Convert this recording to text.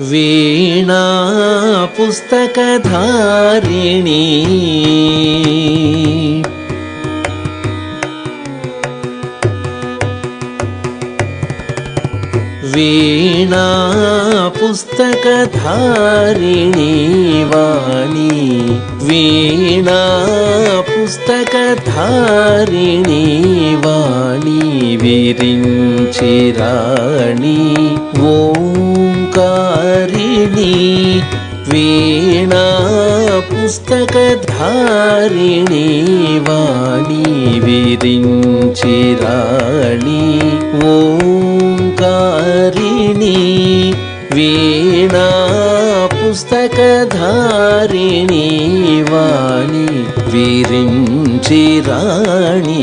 వీణా పుస్తకధారిణి. వీణా పుస్తకధారిణి వాణి. వీణా పుస్తకధారిణి వాణి. Virinchi రాణి ఓంకారిణి వీణా పుస్తకధారిణి వాణి Virinchi రాణి ఓంకారిణి వీణా పుస్తకధారిణి వాణి Virinchi రాణి